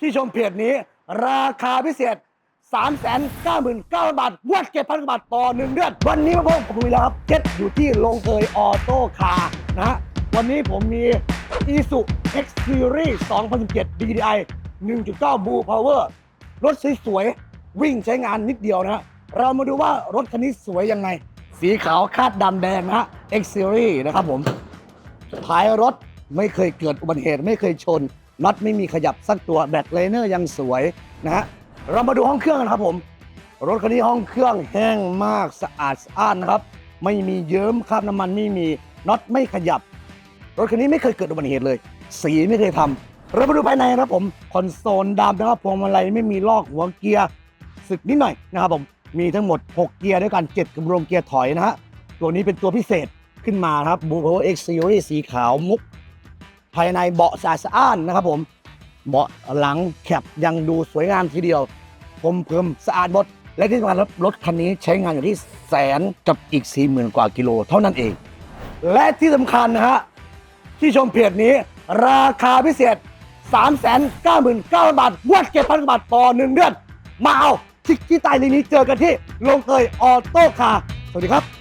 ที่ชมเพจนี้ ราคาพิเศษ 3 9 9 0 0 0 บาทงวด7,000บาทต่อ 1 เดือน วันนี้ผมผมมีแล้วครับเจ็ดอยู่ที่ลงเอยออโต้คาร์นะฮะวันนี้ผมมี i s u X Series 2017 DDI 1.9 Blue Power รถสวยๆวิ่งใช้งานนิดเดียวนะฮะเรามาดูว่ารถคันนี้สวยยังไง สีขาวคาดดำแดงนะฮะ X Series นะครับผมท้ายรถไม่เคยเกิดอุบัติเหตุไม่เคยชน น็อตไม่มีขยับสักตัวแบตเลเนอร์ยังสวยนะฮะเรามาดูห้องเครื่องกันครับผม รถคันนี้ห้องเครื่องแห้งมากสะอาดสะอ้านนะครับ ไม่มีเยิ้มคราบน้ำมันไม่มีน็อตไม่ขยับ รถคันนี้ไม่เคยเกิดอุบัติเหตุเลย สีไม่เคยทำเรามาดูภายในครับผมคอนโซลดำนะครับพวงมาลัยไม่มีลอกหัวเกียร์สึกนิดหน่อยนะครับผมมีทั้งหมด 6 เกียร์ด้วยกัน7กับรวมเกียร์ถอยนะฮะตัวนี้เป็นตัวพิเศษขึ้นมานะครับ Blue Power X Series สีขาวมุก ภายในเบาะสะอาดนะครับผม เบาะหลังแคปยังดูสวยงามทีเดียวพรมเพิ่มสะอาดหมด และที่สำคัญครับรถคันนี้ใช้งานอยู่ที่แสนกับอีก40,000กว่ากิโลเท่านั้นเอง และที่สำคัญนะฮะที่ชมเพจนี้ ราคาพิเศษ 3 9 9 0 0 0 บาทวด7,000บาทต่อ1เดือน มาเอาที่ที่ใต้ลิงนี้เจอกันที่ลงเอยออโต้คาร์สวัสดีครับ